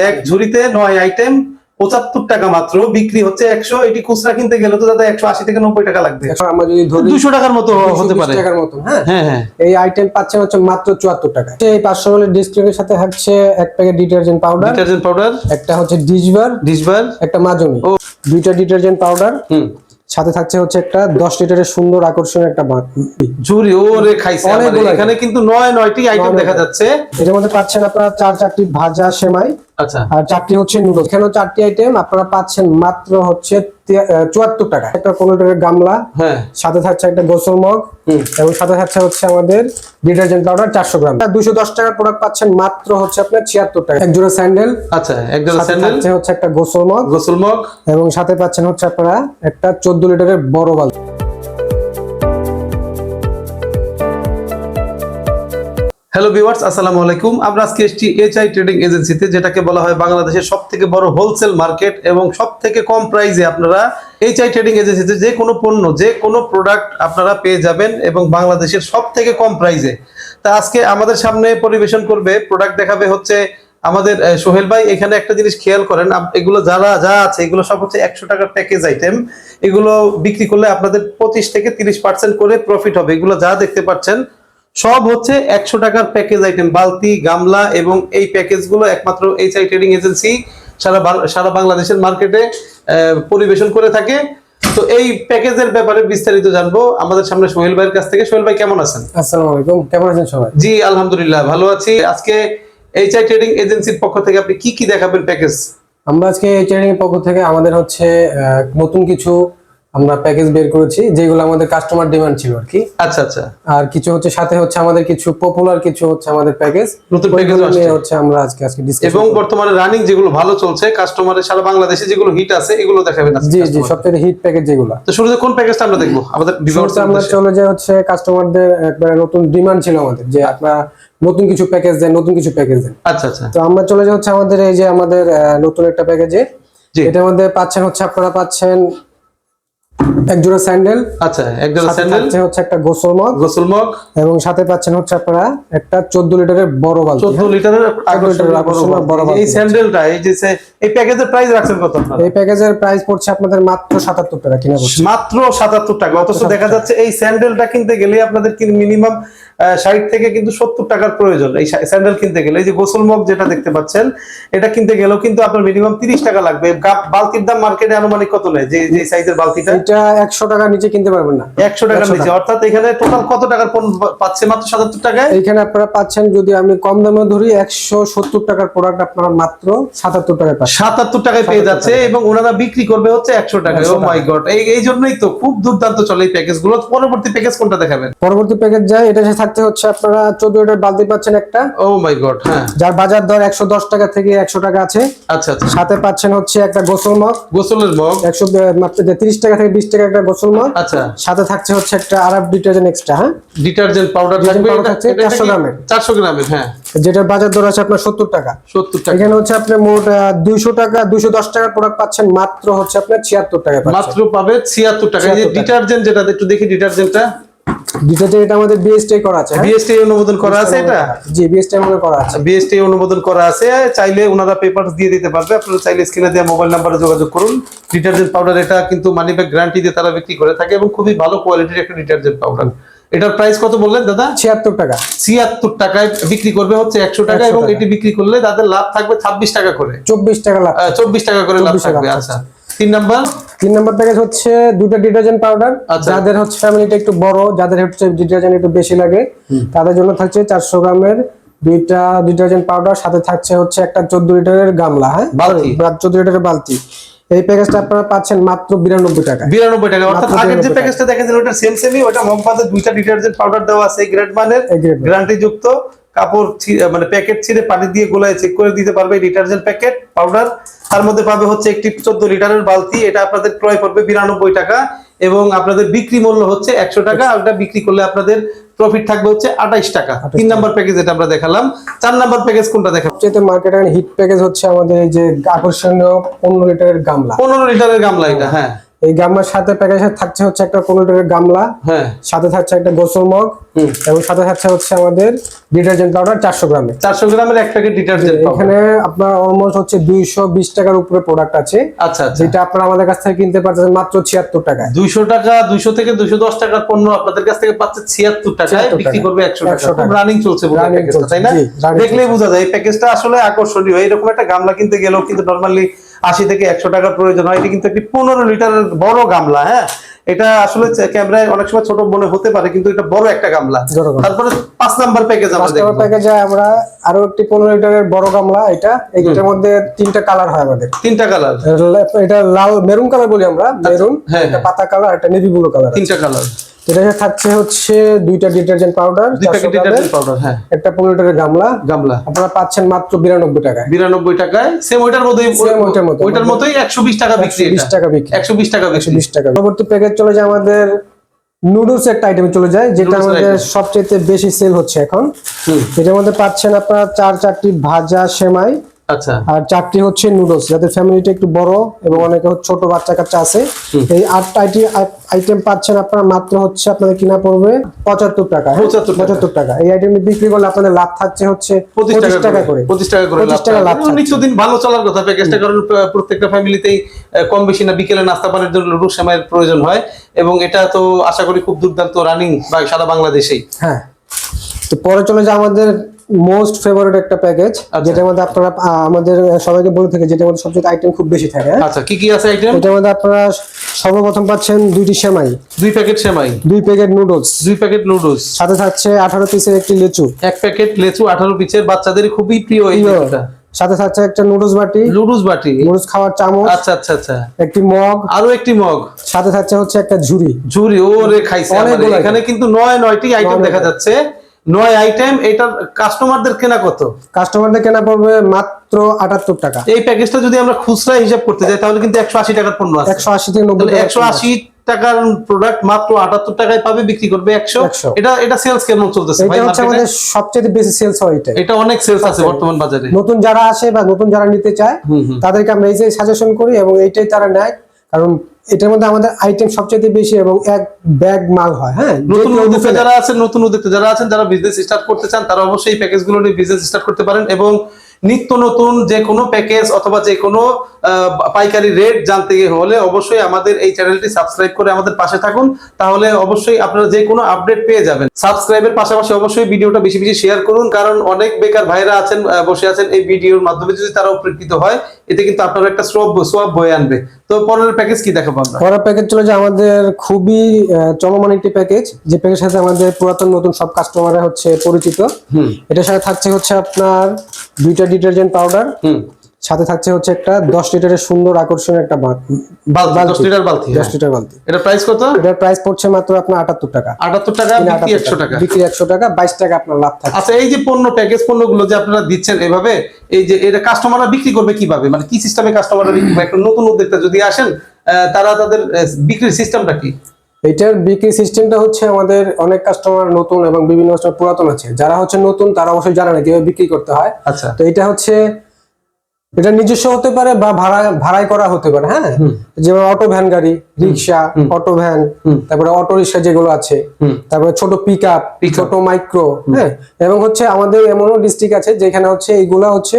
এক ঝুড়িতে নয় আইটেম পঁচাত্তর টাকা মাত্র। বিক্রি হচ্ছে একশো। এটি খুচরা কিনতে গেলে তো দাদা একশো আশি থেকে নব্বই টাকা লাগবে। আমরা যদি ধরি দুশো টাকার মতো হতে পারে। টাকার মতন হ্যাঁ? হ্যাঁ হ্যাঁ। এই আইটেম পাচ্ছেন হচ্ছে মাত্র চুয়াত্তর টাকা। এই পাঁচশো মলের ডিসক্রিপের সাথে থাকছে এক packet detergent powder detergent powder একটা হচ্ছে ডিশবার ডিসবার একটা মাজনি। ও। দুইটা ডিটারজেন্ট পাউডার হুম। সাথে থাকছে হচ্ছে একটা দশ লিটারের সুন্দর আকর্ষণীয় একটা ঝুড়ি ওরে খাইছে এখানে কিন্তু নয় নয়টি আইটেম দেখা যাচ্ছে। এটার মধ্যে পাচ্ছেন আপনারা চার চারটি ভাজা সেমাই আর চারটি হচ্ছে নুডলস এখানেও চারটি আইটেম আপনারা পাচ্ছেন মাত্র হচ্ছে চুয়াত্তর টাকা। একটা কোনো লিটারের গামলা হ্যাঁ। সাথে থাকছে একটা গোসল মগ হুম। এবং সাথে থাকছে হচ্ছে আমাদের ডিটারজেন্ট পাউডার চারশো গ্রাম। দুশো দশ টাকার প্রোডাক্ট পাচ্ছেন মাত্র হচ্ছে আপনার ছিয়াত্তর টাকা। এক জোড়া স্যান্ডেল আচ্ছা একজন সাথে স্যান্ডেল হচ্ছে একটা গোসল মগ গোসল মগ। এবং সাথে পাচ্ছেন হচ্ছে আপনারা একটা চোদ্দ লিটারের বড় বালতি। হ্যালো ভিউয়ার্স আসসালামু আলাইকুম। আমরা আজকে এসেছি এইচআই ট্রেডিং এজেন্সিতে যেটাকে বলা হয় বাংলাদেশের সব থেকে বড় হোলসেল মার্কেট এবং সব থেকে কম প্রাইসে আপনারা এইচআই ট্রেডিং এজেন্সিতে যে কোনো পণ্য, যে কোনো প্রোডাক্ট আপনারা পেয়ে যাবেন এবং বাংলাদেশের সব থেকে কম প্রাইসে তা আজকে আমাদের সামনে পরিবেশন করবে প্রোডাক্ট দেখাবে হচ্ছে আমাদের সোহেল ভাই। এখানে একটা জিনিস খেয়াল করেন এগুলো যারা, যা আছে, এগুলো সব হচ্ছে একশো টাকার প্যাকেজ আইটেম এগুলো বিক্রি করলে আপনাদের পঁচিশ থেকে তিরিশ পার্সেন্ট করে প্রফিট হবে। এগুলো যা দেখতে পাচ্ছেন সব হচ্ছে একশো টাকার প্যাকেজ আইটেম বালতি গামলা এবং এই প্যাকেজগুলো একমাত্র এইচআই ট্রেডিং এজেন্সি সারা সারা বাংলাদেশের মার্কেটে পরিবেশন করে থাকে। তো এই প্যাকেজের ব্যাপারে বিস্তারিত জানব। আমাদের সামনে সোহেল ভাইয়ের কাছ থেকে। সোহেল ভাই কেমন আছেন? আসসালামু আলাইকুম। কেমন আছেন সবাই? জি আলহামদুলিল্লাহ ভালো আছি। আজকে এইচআই ট্রেডিং এজেন্সির পক্ষ থেকে আপনি কি কি দেখাবেন প্যাকেজ আমরা আজকে এর পক্ষ থেকে আমাদের হচ্ছে নতুন কিছু আমরা প্যাকেজ বের করেছি যেগুলো আমাদের কাস্টমার ডিমান্ড ছিল আর কি। আচ্ছা আচ্ছা। আর কিছু হচ্ছে সাথে হচ্ছে আমাদের কিছু পপুলার কিছু হচ্ছে আমাদের প্যাকেজ নতুন প্যাকেজ নিয়ে হচ্ছে আমরা আজকে আজকে ডিসকাস এবং বর্তমানে রানিং যেগুলো ভালো চলছে কাস্টমারের সারা বাংলাদেশে যেগুলো হিট আছে এগুলো দেখাবেন জি জি। সবথেকে হিট প্যাকেজ যেগুলো। তো শুরুতে কোন প্যাকেজটা আমরা দেখব? আমাদের দের আমরা চলে যাই হচ্ছে কাস্টমারদের একবারে নতুন ডিমান্ড ছিল আমাদের যে আপনারা নতুন কিছু প্যাকেজ দেন নতুন কিছু প্যাকেজ দেন। আচ্ছা আচ্ছা। তো আমরা চলে যাই হচ্ছে আমাদের এই যে আমাদের নতুন একটা প্যাকেজে। এটার মধ্যে পাচ্ছেন হচ্ছে আপনারা পাচ্ছেন এক জোড়া স্যান্ডেল আচ্ছা সাথে স্যান্ডেল। থাকছে হচ্ছে একটা গোসল মগ। গোসল মগ। এবং সাথে পাচ্ছেন হচ্ছে আপনারা একটা চোদ্দ লিটারের বড় বালতি। চোদ্দ লিটারের লিটারের আকর্ষণীয় বড় এই স্যান্ডেলটা এই যে এই প্যাকেজের প্রাইস রাখছেন কত আপনারা? এই প্যাকেজের প্রাইস পড়ছে আপনাদের মাত্র সাতাত্তর টাকা কিনা মাত্র সাতাত্তর টাকা অথচ দেখা যাচ্ছে এই স্যান্ডেলটা কিনতে গেলে আপনাদের মিনিমাম ষাট থেকে কিন্তু সত্তর টাকার প্রয়োজন। এই স্যান্ডেল কিনতে গেলে এই যে গোসল মগ যেটা দেখতে পাচ্ছেন এটা কিনতে গেলেও কিন্তু আপনার মিনিমাম তিরিশ টাকা লাগবে। বালতির দাম মার্কেটে আনুমানিক কত নেয়? যে যে সাইজের বালতিটা? এটা একশো টাকার নিচে কিনতে পারবেন না। একশো টাকার নিচে। অর্থাৎ এখানে টোটাল কত টাকার পণ্য পাচ্ছে? মাত্র সাতাত্তর টাকায়? এইখানে আপনারা পাচ্ছেন যদি আমি কম দামে ধরি একশো সত্তর টাকার প্রোডাক্ট আপনারা মাত্র সাতাত্তর টাকায় পাচ্ছেন। সাতাত্তর টাকায় পেয়ে যাচ্ছে এবং ওনারা বিক্রি করবে হচ্ছে একশো টাকায়। ও মাই গড এই এই জন্যই তো খুব দুর্দান্ত চলে এই প্যাকেজগুলো। পরবর্তী প্যাকেজ কোনটা দেখাবেন? পরবর্তী প্যাকেজ যায় এটা থাকতে হচ্ছে আপনারা চোদ্দ লিটার বালতি পাচ্ছেন একটা। ও মাই গড হ্যাঁ। যার বাজার দর একশো দশ টাকা থেকে একশো টাকা আছে। আচ্ছা আচ্ছা। সাথে পাচ্ছেন হচ্ছে একটা গোসল মগ। গোসলের মগ। একশো তিরিশ টাকা থেকে বিশ টাকা একটা গোসল মাল। আচ্ছা। সাথে থাকছে হচ্ছে একটা আরব ডিটারজেন্ট এক্সট্রা হ্যাঁ? ডিটারজেন্ট পাউডার থাকবে এটা- থাকছে চারশো 400 গ্রামের। 400 গ্রামের হ্যাঁ। যেটা বাজার দর আছে আপনার সত্তর টাকা। সত্তর টাকা। এখানে হচ্ছে আপনি মোট দুইশো টাকা দুইশো দশ টাকার প্রোডাক্ট পাচ্ছেন মাত্র হচ্ছে আপনার ছিয়াত্তর টাকা মাত্র পাবে ছিয়াত্তর টাকা। এই যে 76 টাকা। ডিটারজেন্ট যেটা একটু দেখি ডিটারজেন্টটা ডিটারজেন্ট এটা আমাদের বিএসটি করা আছে হ্যাঁ? বিএসটি অনুমোদন করা আছে এটা? জি বিএসটি আমাদের করা আছে। বিএসটি অনুমোদন করা আছে চাইলে ওনারা পেপার দিয়ে দিতে পারবে। আপনারা চাইলে স্ক্রিনে দেওয়া মোবাইল নাম্বারে যোগাযোগ করুন। ডিটারজেন্ট পাউডার এটা কিন্তু মানি ব্যাগ গ্যারান্টি দিয়ে তারা বিক্রি করে থাকে এবং খুবই ভালো কোয়ালিটির একটা ডিটারজেন্ট পাউডার এটার প্রাইস কত বললেন দাদা? ছিয়াত্তর টাকা। ছিয়াত্তর টাকায় বিক্রি করবে হচ্ছে একশো টাকা এবং এটি বিক্রি করলে তাদের লাভ থাকবে ছাব্বিশ টাকা করে। চব্বিশ টাকা লাভ। চব্বিশ টাকা করে লাভ থাকবে আচ্ছা। তিন নাম্বার? তিন নম্বর প্যাকেজ হচ্ছে দুটো ডিটারজেন্ট পাউডার। যাদের হচ্ছে ফ্যামিলিটা একটু বড় যাদের হচ্ছে ডিটারজেন্ট একটু বেশি লাগে তাদের জন্য থাকছে চারশো গ্রামের দুইটা ডিটারজেন্ট পাউডার সাথে থাকছে হচ্ছে একটা চোদ্দ লিটারের গামলা হ্যাঁ? বালতি। চোদ্দ লিটারের বালতি। এই প্যাকেজটা আপনারা পাচ্ছেন মাত্র বিরানব্বই টাকা। বিরানব্বই টাকা অর্থাৎ আগের যে প্যাকেজটা দেখেছেন ওটা সেম সেমই ওটা মমপাতে দুইটা ডিটারজেন্ট পাউডার দেওয়া আছে গ্রেড মানের। গ্যারান্টি যুক্ত কাপড় মানে প্যাকেট ছিঁড়ে পানি দিয়ে গোলায় চেক করে দিতে পারবে ডিটারজেন্ট প্যাকেট পাউডার তার মধ্যে পাবে হচ্ছে একটি চোদ্দ লিটারের বালতি এটা আপনাদের ক্রয় করবে বিরানব্বই টাকা এবং আপনাদের বিক্রি মূল্য হচ্ছে একশো টাকা আর ওটা বিক্রি করলে আপনাদের প্রফিট থাকবে হচ্ছে আঠাইশ টাকা। তিন নাম্বার প্যাকেজ এটা আমরা দেখালাম চার নাম্বার প্যাকেজ কোনটা দেখাবো? সবচেয়ে মার্কেটের হিট প্যাকেজ হচ্ছে আমাদের যে আকর্ষণীয় পনেরো লিটারের গামলা। পনেরো লিটারের গামলা এটা হ্যাঁ। এই গামলার সাথে প্যাকেজে থাকছে হচ্ছে একটা পনেরো লিটারের গামলা। হ্যাঁ। সাথে থাকছে একটা গোসল মগ। এবং সাথে থাকছে হচ্ছে আমাদের ডিটারজেন্ট পাউডার চারশো গ্রামে। চারশো গ্রামের এক প্যাকেট ডিটারজেন্ট এখানে আপনার অলমোস্ট হচ্ছে দুইশো বিশ টাকার উপরে প্রোডাক্ট আছে। আচ্ছা আচ্ছা। যেটা আপনারা আমাদের কাছ থেকে কিনতে পারতেছেন মাত্র ছিয়াত্তর টাকায়। দুইশো টাকা দুইশো থেকে দুইশো দশ টাকার পণ্য আপনাদের কাছ থেকে পাচ্ছে ছিয়াত্তর টাকায় বিক্রি করবে একশো টাকা। রানিং চলছে তাই না? দেখলেই বোঝা যায় এই প্যাকেজটা আসলে আকর্ষণীয়। এরকম একটা গামলা কিনতে গেলেও কিন্তু নর্মালি আশি থেকে একশো টাকার প্রয়োজন হয়। এটি কিন্তু একটি পনেরো লিটারের বড় গামলা হ্যাঁ? এটা আসলে ক্যামেরায় অনেক সময় ছোট মনে হতে পারে কিন্তু এটা বড় একটা গামলা। গামলা। তারপরে পাঁচ নাম্বার প্যাকেজ আমরা কাস্টমার দেখব। প্যাকেজে আমরা আরও একটি পনেরো লিটারের বড় গামলা এটা। এইটার মধ্যে তিনটা কালার হয় আমাদের। তিনটা কালার এটা লাল মেরুন কালার বলি আমরা। মেরুন হ্যাঁ, হ্যাঁ। পাতা কালার একটা নেভি ব্লু কালার তিনটা কালার থাকছে হচ্ছে দুইটা ডিটারজেন্ট পাউডার দুই প্যাকেট ডিটারজেন্ট পাউডার হ্যাঁ। একটা পনেরো লিটারের গামলা। গামলা। আপনারা পাচ্ছেন মাত্র বিরানব্বই টাকায়। বিরানব্বই টাকায় সেম ওইটার মতোই ওইটার মতো। ওইটার মতোই একশো বিশ টাকা বিক্রি বিশ টাকা বিক্রি। একশো বিশ টাকা বিক্রি। বিশ টাকা। পরবর্তী প্যাকেজ চলে যায় আমাদের নুডলস একটা আইটেমে চলে যায় যেটা আমাদের। সবচেয়ে বেশি সেল হচ্ছে এখন এটার মধ্যে পাচ্ছেন আপনারা চার চারটি ভাজা সেমাই আচ্ছা। আর চারটি হচ্ছে নুডলস যাদের ফ্যামিলিটা একটু বড় এবং অনেকে ছোট বাচ্চা কাচ্চা আছে। এই আটটা আইটেম পাচ্ছেন আপনারা মাত্র হচ্ছে আপনাদের কিনা পড়বে পঁচাত্তর টাকা। হ্যাঁ? 75 টাকা। পঁচাত্তর টাকা। এই আইটেম বিক্রি করলে আপনাদের লাভ থাকছে হচ্ছে পঁচিশ পঁচিশ টাকা করে। পঁচিশ টাকা করে 25 টাকা লাভ থাকছে। নিত্যদিন ভালো চলার কথা। প্যাকেজটা কারণ প্র- প্রত্যেকটা ফ্যামিলিতেই কম বেশি না বিকেলে নাস্তা পানির জন্য লুডু সেমাইয়ের প্রয়োজন হয়। এবং এটা তো আশা করি খুব দুর্দান্ত রানিং সারা বাংলাদেশেই। হ্যাঁ। তো পরে চলে যায় আমাদের মোস্ট ফেভারিট একটা প্যাকেজ আচ্ছা। যেটার মধ্যে আপনারা আমাদের সবাইকে বলে থাকে যেটার মধ্যে সবচেয়ে আইটেম খুব বেশি থাকে? আচ্ছা কি কি আছে আইটেম এটার মধ্যে আপনারা সর্বপ্রথম পাচ্ছেন দুইটি সেমাই। দুই প্যাকেট সেমাই। দুই প্যাকেট নুডলস দুই প্যাকেট নুডলস সাথে থাকছে আঠারো পিসের একটি লেচু। এক প্যাকেট লেচু আঠারো পিসের বাচ্চাদের খুবই প্রিয় এই। জিনিসটা সাথে থাকছে একটা নুডলস বাটি। লুডুস বাটি। নুডলস খাওয়ার চামচ। আচ্ছা আচ্ছা আচ্ছা। একটি মগ। আরও একটি মগ। সাথে থাকছে হচ্ছে একটা ঝুড়ি। ঝুরি ওরে খাইছে। এখানে কিন্তু নয় নয়টি আইটেম দেখা যাচ্ছে। নয় আইটেম এটার কাস্টমারদের কেনা কত? কাস্টমারদের কেনা পড়বে মাত্র আটাত্তর টাকা। এই প্যাকেজটা যদি আমরা খুচরা হিসাব করতে যাই তাহলে কিন্তু একশো আশি টাকার পণ্য আছে। একশো আশি থেকে নব্বই একশো আশি টাকার প্রোডাক্ট মাত্র আটাত্তর টাকায় পাবে বিক্রি করবে একশো। এটা এটা সেলস কেমন চলতেছে? এটা হচ্ছে? আমাদের সবচেয়ে বেশি সেলস হয় এটা। এটা অনেক সেলস আছে বর্তমান বাজারে। নতুন যারা আসে বা নতুন যারা নিতে চায়। তাদেরকে আমরা এই যে সাজেশন করি এবং এইটাই তারা নেয়। কারণ এটার মধ্যে আমাদের আইটেম সবচেয়ে বেশি এবং এক ব্যাগ মাল হয় হ্যাঁ? নতুন উদ্যোক্তা যারা আছেন নতুন উদ্যোক্তা যারা আছেন যারা বিজনেস স্টার্ট করতে চান তারা অবশ্যই এই প্যাকেজগুলো নিয়ে বিজনেস স্টার্ট করতে পারেন এবং নিত্য নতুন যে কোনো প্যাকেজ অথবা যে কোনো পাইকারি রেট জানতে হলে অবশ্যই আমাদের এই চ্যানেলটি সাবস্ক্রাইব করে আমাদের পাশে থাকুন। তাহলে অবশ্যই আপনারা যে কোনো আপডেট পেয়ে যাবেন। সাবস্ক্রাইবের পাশাপাশি অবশ্যই ভিডিওটা বেশি বেশি শেয়ার করুন কারণ অনেক বেকার ভাইরা আছেন বসে আছেন এই ভিডিওর মাধ্যমে। যদি তারা উপকৃত হয় এতে কিন্তু আপনারা একটা সোয়াব সোয়াব বয়ে আনবে। তো পরের প্যাকেজ কি দেখাবো আমরা? পরের প্যাকেজ চলে যায় আমাদের খুবই চলমান একটি প্যাকেজ যে প্যাকেজের সাথে আমাদের পুরাতন নতুন সব কাস্টমাররা হচ্ছে পরিচিত। এটার সাথে থাকছে হচ্ছে আপনার দুইটা ডিটারজেন্ট পাউডার হুম। সাথে থাকছে হচ্ছে একটা দশ লিটারের সুন্দর আকর্ষণীয় একটা বালতি দশ বালতি। লিটার বালতি দশ হ্যাঁ। লিটার বালতি। এটা প্রাইস কত? এটার প্রাইস পড়ছে মাত্র আপনার আটাত্তর টাকা। আটাত্তর টাকা বিক্রি 78 একশো টাকা। বিক্রি একশো টাকা বাইশ টাকা আপনার লাভ থাকে আচ্ছা এই যে পণ্য প্যাকেজ পণ্যগুলো যে আপনারা দিচ্ছেন এভাবে এই যে এটা কাস্টমাররা বিক্রি করবে কীভাবে? মানে কি সিস্টেমে কাস্টমাররা বিক্রি করবে? একটা নতুন উদ্যোক্তা যদি আসেন তারা তাদের বিক্রির সিস্টেমটা কি? এটার বিক্রি সিস্টেমটা হচ্ছে আমাদের অনেক কাস্টমার নতুন এবং বিভিন্ন কাস্টমার পুরাতন আছে। যারা হচ্ছে নতুন তারা অবশ্যই জানে না কীভাবে বিক্রি করতে হয়। আচ্ছা। তো এটা হচ্ছে এটা নিজস্ব হতে পারে বা ভাড়া ভাড়াই করা হতে পারে হ্যাঁ? যেমন অটো ভ্যান গাড়ি রিক্সা অটো ভ্যান তারপরে অটো রিক্সা যেগুলো আছে তারপরে ছোট পিক আপ ছোট মাইক্রো হ্যাঁ? এবং হচ্ছে আমাদের এমনও ডিস্ট্রিক্ট আছে যেখানে হচ্ছে এইগুলা হচ্ছে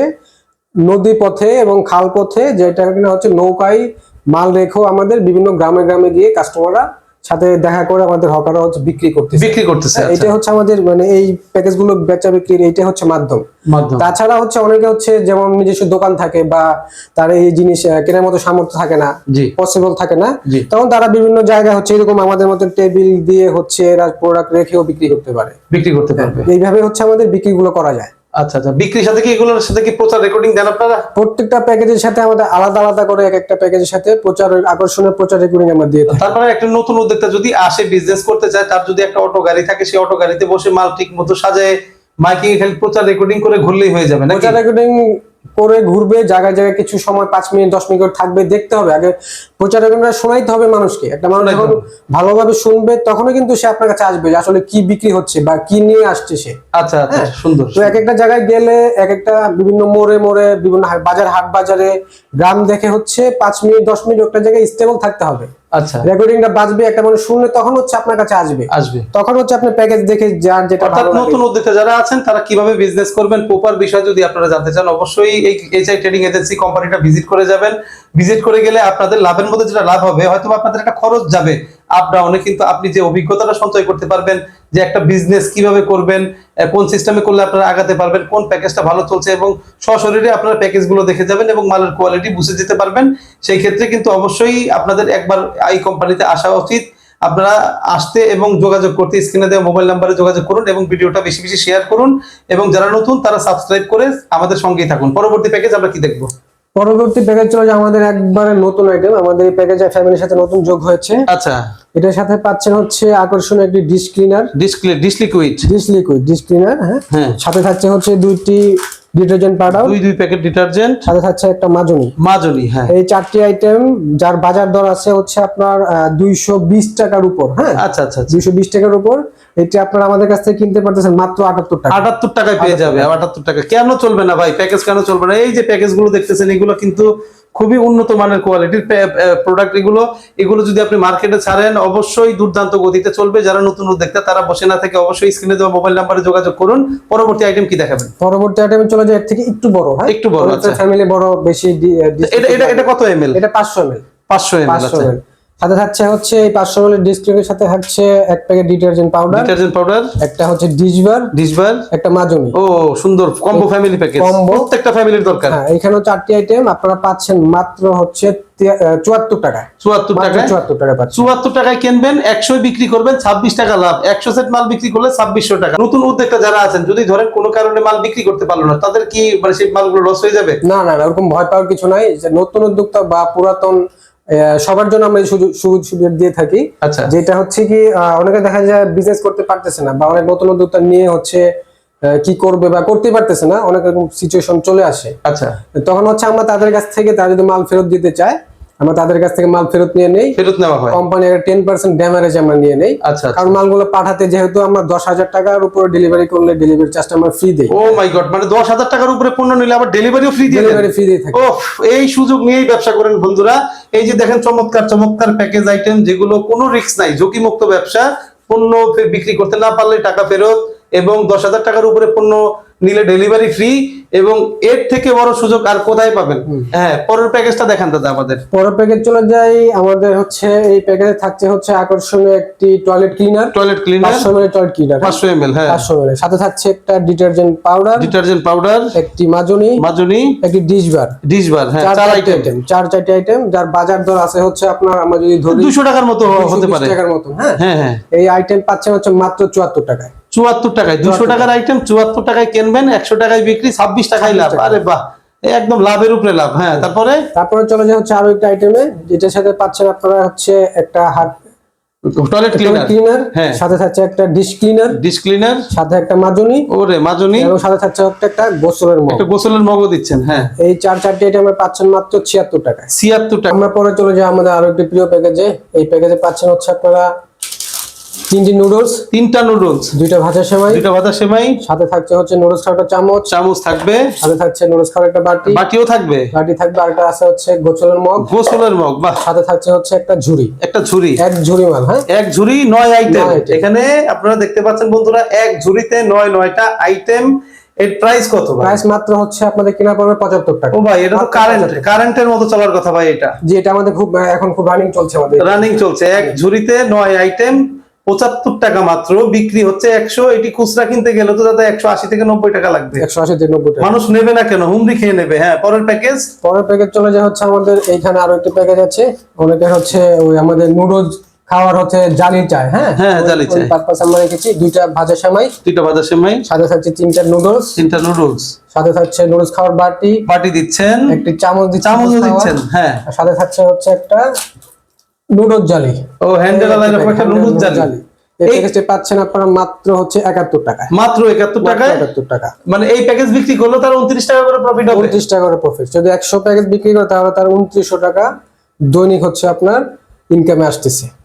নদী পথে এবং খাল পথে যেটা কিনা হচ্ছে নৌকায় মাল রেখেও আমাদের বিভিন্ন গ্রামে গ্রামে গিয়ে কাস্টমাররা সাথে দেখা করে আমাদের হকাররা হচ্ছে বিক্রি করতে বিক্রি করতেছে আচ্ছা। এটা হচ্ছে আমাদের মানে এই প্যাকেজগুলো বেচা বিক্রির এইটা হচ্ছে মাধ্যম। তাছাড়া হচ্ছে অনেকে হচ্ছে যেমন নিজস্ব দোকান থাকে বা তার এই জিনিস কেনার মতো সামর্থ্য থাকে না পসিবল থাকে না তখন তারা বিভিন্ন জায়গায় হচ্ছে এরকম আমাদের মতো টেবিল দিয়ে হচ্ছে এরা প্রোডাক্ট রেখেও বিক্রি করতে পারে। বিক্রি করতে পারবে। এইভাবে হচ্ছে আমাদের বিক্রিগুলো করা যায়। আচ্ছা আচ্ছা। বিক্রির সাথে কি এগুলোর সাথে কি প্রচার রেকর্ডিং দেন আপনারা? প্রত্যেকটা প্যাকেজের সাথে আমাদের আলাদা আলাদা করে এক একটা প্যাকেজের সাথে প্রচার আকর্ষণের প্রচার রেকর্ডিং আমরা দিয়ে থাকি। তারপরে একটা নতুন উদ্যোক্তা যদি আসে বিজনেস করতে চায় তার যদি একটা অটো গাড়ি থাকে সেই অটো গাড়িতে বসে মাল ঠিক মতো সাজায় মাইকিং খালি প্রচার রেকর্ডিং করে ঘুরলেই হয়ে যাবে নাকি? প্রচার রেকর্ডিং করে ঘুরবে জায়গায় জায়গায় কিছু সময় পাঁচ মিনিট দশ মিনিট থাকবে দেখতে হবে। আগে প্রচার শোনাইতে হবে মানুষকে। একটা মানুষ যখন ভালোভাবে শুনবে তখনই কিন্তু সে আপনার কাছে আসবে আসলে কি বিক্রি হচ্ছে বা কি নিয়ে আসছে সে। আচ্ছা আচ্ছা সুন্দর তো এক একটা জায়গায় গেলে এক একটা বিভিন্ন মোড়ে মোড়ে বিভিন্ন বাজার হাট বাজারে গ্রাম দেখে হচ্ছে পাঁচ মিনিট দশ মিনিট একটা জায়গায় স্টেবল থাকতে হবে। আচ্ছা। রেকর্ডিংটা বাজবে একটা মানুষ শুনলে তখন হচ্ছে আপনার কাছে আসবে। আসবে। তখন হচ্ছে আপনি প্যাকেজ দেখে যার যেটা অর্থাৎ নতুন উদ্যোক্তা যারা আছেন তারা কীভাবে বিজনেস করবেন প্রপার বিষয় যদি আপনারা জানতে চান অবশ্যই এই এইচআই ট্রেডিং এজেন্সি কোম্পানিটা ভিজিট করে যাবেন। ভিজিট করে গেলে আপনাদের লাভের মধ্যে যেটা লাভ হবে হয়তো আপনাদের একটা খরচ যাবে আপ ডাউনে কিন্তু আপনি যে অভিজ্ঞতাটা সঞ্চয় করতে পারবেন, যে একটা বিজনেস কীভাবে করবেন কোন সিস্টেমে করলে আপনারা আগাতে পারবেন, কোন প্যাকেজটা ভালো চলছে এবং সশরীরে আপনারা প্যাকেজগুলো দেখে যাবেন এবং মালের কোয়ালিটি বুঝে যেতে পারবেন। সেই ক্ষেত্রে কিন্তু অবশ্যই আপনাদের একবার এই কোম্পানিতে আসা উচিত। আপনারা আসতে এবং যোগাযোগ করতে স্ক্রিনে দেওয়া মোবাইল নাম্বারে যোগাযোগ করুন এবং ভিডিওটা বেশি বেশি শেয়ার করুন এবং যারা নতুন তারা সাবস্ক্রাইব করে আমাদের সঙ্গেই থাকুন। পরবর্তী প্যাকেজ আমরা কি দেখব? পরবর্তী প্যাকেজ চলে যায় আমাদের একবারে নতুন আইটেম আমাদের এই প্যাকেজে ফ্যামিলির সাথে নতুন যোগ হয়েছে। আচ্ছা। এটার সাথে পাচ্ছেন হচ্ছে আকর্ষণীয় একটি dish cleaner display dish liquid dish liquid dish cleaner হ্যাঁ। সাথে থাকছে হচ্ছে দুইটি ডিটারজেন্ট পাউডার। দুই দুই প্যাকেট ডিটারজেন্ট। সাথে থাকছে একটা মাজনি। মাজনি হ্যাঁ। এই চারটি আইটেম যার বাজার দর আছে হচ্ছে আপনার দুইশো বিশ টাকার উপর হ্যাঁ? আচ্ছা আচ্ছা আচ্ছা। দুইশো বিশ টাকার উপর। এটি আপনারা আমাদের কাছ থেকে কিনতে পারতেছেন মাত্র আটাত্তর টাকা। আটাত্তর টাকায় পেয়ে যাবে আটাত্তর টাকা। কেন চলবে না ভাই? প্যাকেজ কেন চলবে না? এই যে প্যাকেজগুলো দেখতেছেন এগুলো কিন্তু খুবই উন্নত মানের কোয়ালিটির প্রোডাক্ট এগুলো। এগুলো যদি আপনি মার্কেটে ছাড়েন অবশ্যই দুর্দান্ত গতিতে চলবে। যারা নতুন উদ্যোক্তা তারা বসে না থেকে অবশ্যই স্ক্রিনে দেওয়া মোবাইল নাম্বারে যোগাযোগ করুন। পরবর্তী আইটেম কি দেখাবেন? পরবর্তী আইটেম চলে যায় এর থেকে একটু বড় হয়? একটু বড়, আচ্ছা। ফ্যামিলি বড় বেশি এটা এটা এটা কত এমএল এটা পাঁচশো এমএল পাঁচশো এম এল পাঁচশো আচ্ছা। এমএল সাথে থাকছে হচ্ছে এই পাঁচশো এমএল ডিসক্রিপের সাথে থাকছে এক packet detergent powder detergent powder একটা হচ্ছে ডিশবার ডিসবার একটা মাজনি ও সুন্দর কম্বো ফ্যামিলি প্যাকেজ Combo। প্রত্যেকটা ফ্যামিলির দরকার। হ্যাঁ এখানেও চারটি আইটেম আপনারা পাচ্ছেন মাত্র হচ্ছে চুয়াত্তর টাকায়। চুয়াত্তর টাকায়? চুয়াত্তর টাকা পাচ্ছেন। চুয়াত্তর টাকায় কিনবেন একশো বিক্রি করবেন ছাব্বিশ টাকা লাভ। একশো সেট মাল বিক্রি করলে ছাব্বিশশো টাকা। নতুন উদ্যোক্তা যারা আছেন যদি ধরেন কোনো কারণে মাল বিক্রি করতে পারল না তাদের কি মানে সেই মালগুলো লস হয়ে যাবে? না না না ওরকম ভয় পাওয়ার কিছু নাই। যে নতুন উদ্যোক্তা বা পুরাতন সবার জন্য আমরা এই সুযোগ সুযোগ সুবিধা দিয়ে থাকি। আচ্ছা। যেটা হচ্ছে কি অনেকে দেখা যায় বিজনেস করতে পারতেছে না বা অনেক নতুন উদ্যোক্তা নিয়ে হচ্ছে কি করবে বা করতে পারতেছে না অনেক রকম সিচুয়েশন চলে আসে। আচ্ছা। তখন হচ্ছে আমরা তাদের কাছ থেকে তারা যদি মাল ফেরত দিতে চায় আমরা তাদের কাছ থেকে মাল ফেরত নিয়ে নেই। ফেরত নেওয়া হয়। কোম্পানি একটা টেন পার্সেন্ট ড্যামারেজ আমরা নিয়ে নেই। আচ্ছা আচ্ছা। কারণ মালগুলো পাঠাতে যেহেতু আমরা দশ হাজার টাকার উপরে ডেলিভারি করলে ডেলিভারি চার্জটা আমরা ফ্রি দিই। ও মাই গড মানে দশ হাজার টাকার উপরে পণ্য নিলে আবার ডেলিভারিও ফ্রি দিয়ে ডেলিভারি ফ্রি দিয়ে থাকে। ও এই সুযোগ নিয়েই ব্যবসা করেন বন্ধুরা। এই যে দেখেন চমৎকার চমৎকার প্যাকেজ আইটেম যেগুলো কোনো রিস্ক নাই ঝুঁকি মুক্ত ব্যবসা পণ্য বিক্রি করতে না পারলে টাকা ফেরত এবং দশ হাজার টাকার উপরে পণ্য নিলে ডেলিভারি ফ্রি এবং এর থেকে বড় সুযোগ আর কোথায় পাবেন? হ্যাঁ পরের প্যাকেজটা দেখান দাদা আমাদের। পরের প্যাকেজ চলে যাই আমাদের হচ্ছে এই প্যাকেজে থাকছে হচ্ছে আকর্ষণীয় একটি টয়লেট ক্লিনার টয়লেট ক্লিনার পাঁচশো টয়লেট ক্লিনার পাঁচশো এম এল হ্যাঁ। পাঁচশো এমএল সাথে থাকছে একটা ডিটারজেন্ট পাউডার ডিটারজেন্ট পাউডার একটি মাজনি মাজনি একটি ডিশ বার ডিশ বার হ্যাঁ চার আইটেম চার চারটি আইটেম যার বাজার দর আছে হচ্ছে আপনার আমরা যদি ধরি দুশো টাকার মতো হতে 220 পারে। টাকার মতো হ্যাঁ? হ্যাঁ হ্যাঁ। এই আইটেম পাচ্ছেন হচ্ছে মাত্র চুয়াত্তর টাকায়। চুয়াত্তর টাকায় দুশো টাকার আইটেম চুয়াত্তর টাকায় কিনবেন একশো টাকায় বিক্রি ছাব্বিশ টাকায় লাভ। আরে বাহ একদম লাভের উপরে লাভ। হ্যাঁ তারপরে? তারপরে চলে যায় হচ্ছে আরও একটা আইটেমে যেটার সাথে পাচ্ছেন আপনারা হচ্ছে একটা হাত টয়লেট ক্লিনার ক্লিনার হ্যাঁ। সাথে থাকছে একটা ডিশ ক্লিনার ডিশ ক্লিনার সাথে একটা মাজনি। ওরে মাজনি। এবং সাথে থাকছে হচ্ছে একটা গোসলের মগ। একটা গোসলের মগও দিচ্ছেন হ্যাঁ। এই চার চারটি আইটেমে পাচ্ছেন মাত্র ছিয়াত্তর টাকায়। ছিয়াত্তর টাকা। আমরা পরে চলে যাই আমাদের আরও একটি প্রিয় প্যাকেজে এই প্যাকেজে পাচ্ছেন হচ্ছে আপনারা তিনটি নুডলস তিনটা নুডলস দুইটা ভাজা সেমাই দুইটা ভাজা সেমাই। সাথে থাকছে হচ্ছে নুডলস খাওয়ার একটা চামচ। চামচ থাকবে। সাথে থাকছে নুডলস খাওয়ার একটা বাটি। বাটিও থাকবে। বাটি থাকবে আরেকটা আছে হচ্ছে গোসলের মগ। গোসলের মগ বাহ। সাথে থাকছে হচ্ছে একটা ঝুড়ি। একটা ঝুড়ি। এক ঝুড়ি মাল হ্যাঁ? এক ঝুড়ি নয় আইটেম এখানে আপনারা দেখতে পাচ্ছেন বন্ধুরা এক ঝুড়িতে নয় নয়টা আইটেম এর প্রাইস কত ভাই? প্রাইস মাত্র হচ্ছে আপনাদের কেনা পড়বে পঁচাত্তর টাকা। ও ভাই এটা তো কারেন্ট 75 কারেন্টের মতো চলার কথা ভাই এটা। যে এটা আমাদের খুব এখন খুব রানিং চলছে আমাদের। রানিং চলছে এক ঝুড়িতে নয় আইটেম পঁচাত্তর টাকা মাত্র বিক্রি হচ্ছে একশো এটি খুচরা কিনতে গেলে তো দাদা একশো আশি থেকে নব্বই টাকা লাগবে। একশো আশি থেকে নব্বই মানুষ নেবে না কেন? হুমড়ি খেয়ে নেবে। হ্যাঁ পরের প্যাকেজ পরের প্যাকেজ চলে যায় হচ্ছে আমাদের এইখানে আরও একটি প্যাকেজ আছে। অনেকে হচ্ছে ওই আমাদের নুডলস খাওয়ার হচ্ছে জালি চায় হ্যাঁ? হ্যাঁ, জালি চায়। পারপাস আমরা রেখেছি। দুইটা ভাজা সেমাই দুইটা ভাজা সেমাই। সাথে থাকছে তিনটা নুডলস তিনটা নুডলস সাথে থাকছে নুডলস খাওয়ার বাটি। বাটি দিচ্ছেন। একটি চামচ চামচও দিচ্ছেন হ্যাঁ। সাথে থাকছে হচ্ছে একটা জালি। ও হ্যান্ডেল আলা এরকম একটা জালি। এই এই- প্যাকেজটি পাচ্ছেন আপনারা মাত্র হচ্ছে একাত্তর টাকা মাত্র একাত্তর টাকা একাত্তর টাকা। মানে এই প্যাকেজ বিক্রি করলে তার উনত্রিশ টাকা করে প্রফিট হবে? উনত্রিশ টাকা করে প্রফিট যদি একশো প্যাকেজ বিক্রি করে তাহলে তার উনত্রিশশো টাকা দৈনিক হচ্ছে আপনার ইনকামে আসতেছে।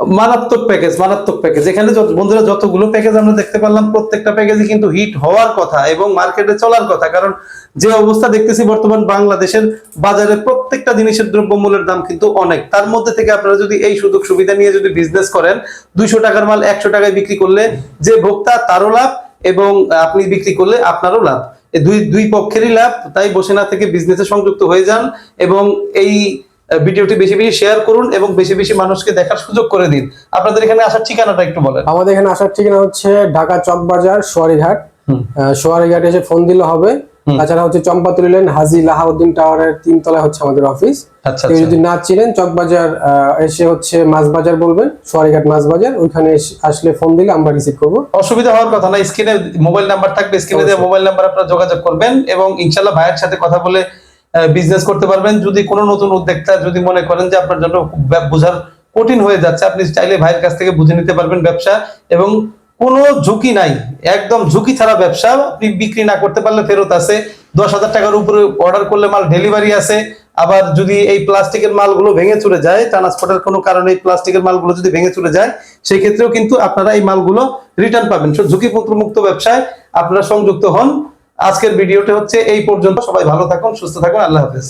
মারাত্মক প্যাকেজ মারাত্মক প্যাকেজ এখানে বন্ধুরা, যতগুলো প্যাকেজ আমরা দেখতে পারলাম, প্রত্যেকটা প্যাকেজই কিন্তু হিট হওয়ার কথা এবং মার্কেটে চলার কথা। কারণ যে অবস্থা দেখতেছি বর্তমান বাংলাদেশের বাজারে প্রত্যেকটা জিনিসের দ্রব্যমূল্যের দাম কিন্তু অনেক। তার মধ্যে থেকে আপনারা যদি এই সুযোগ সুবিধা নিয়ে যদি বিজনেস করেন, দুইশো টাকার মাল একশো টাকায় বিক্রি করলে যে ভোক্তা, তারও লাভ এবং আপনি বিক্রি করলে আপনারও লাভ। দুই দুই পক্ষেরই লাভ, তাই বসে না থেকে বিজনেসে সংযুক্ত হয়ে যান এবং এই ভিডিওটি বেশি বেশি শেয়ার করুন এবং বেশি বেশি মানুষকে দেখার সুযোগ করে দিন। আপনাদের এখানে আসার ঠিকানাটা একটু বলেন। আমাদের এখানে আসার ঠিকানা হচ্ছে ঢাকা চক বাজার সোয়ারিঘাট। সোয়ারিঘাটে এসে ফোন দিলে হবে। তাছাড়া হচ্ছে চম্পাতুলি লেন হাজি লাহাউদ্দিন টাওয়ারের তিন তলায় হচ্ছে আমাদের অফিস আচ্ছা কেউ আচ্ছা যদি না চিনেন চকবাজার এসে হচ্ছে মাছবাজার বলবেন সোয়ারিঘাট মাছবাজার। ওইখানে আসলে ফোন দিলে আমরা রিসিভ করব। অসুবিধা হওয়ার কথা না স্ক্রিনে মোবাইল নাম্বার থাকবে স্ক্রিনে মোবাইল নাম্বার আপনারা যোগাযোগ করবেন এবং ইনশাল্লাহ ভাইয়ের সাথে কথা বলে বিজনেস করতে পারবেন। যদি কোনো নতুন উদ্যোক্তা যদি মনে করেন যে আপনার জন্য বোঝার কঠিন হয়ে যাচ্ছে, আপনি চাইলে ভাইয়ের কাছ থেকে বুঝে নিতে পারবেন ব্যবসা। এবং কোনো ঝুঁকি নাই, একদম ঝুঁকি ছাড়া ব্যবসা। আপনি বিক্রি না করতে পারলে ফেরত আছে। দশ হাজার টাকার উপরে অর্ডার করলে মাল ডেলিভারি আছে। আবার যদি এই প্লাস্টিকের মালগুলো ভেঙে চলে যায়, ট্রান্সপোর্টের কোনো কারণে এই প্লাস্টিকের মালগুলো যদি ভেঙে চলে যায় সেই ক্ষেত্রেও কিন্তু আপনারা এই মালগুলো রিটার্ন পাবেন। ঝুঁকিপত্র মুক্ত ব্যবসায় আপনারা সংযুক্ত হন। আজকের ভিডিওটা হচ্ছে এই পর্যন্ত। সবাই ভালো থাকুন সুস্থ থাকুন আল্লাহ হাফেজ।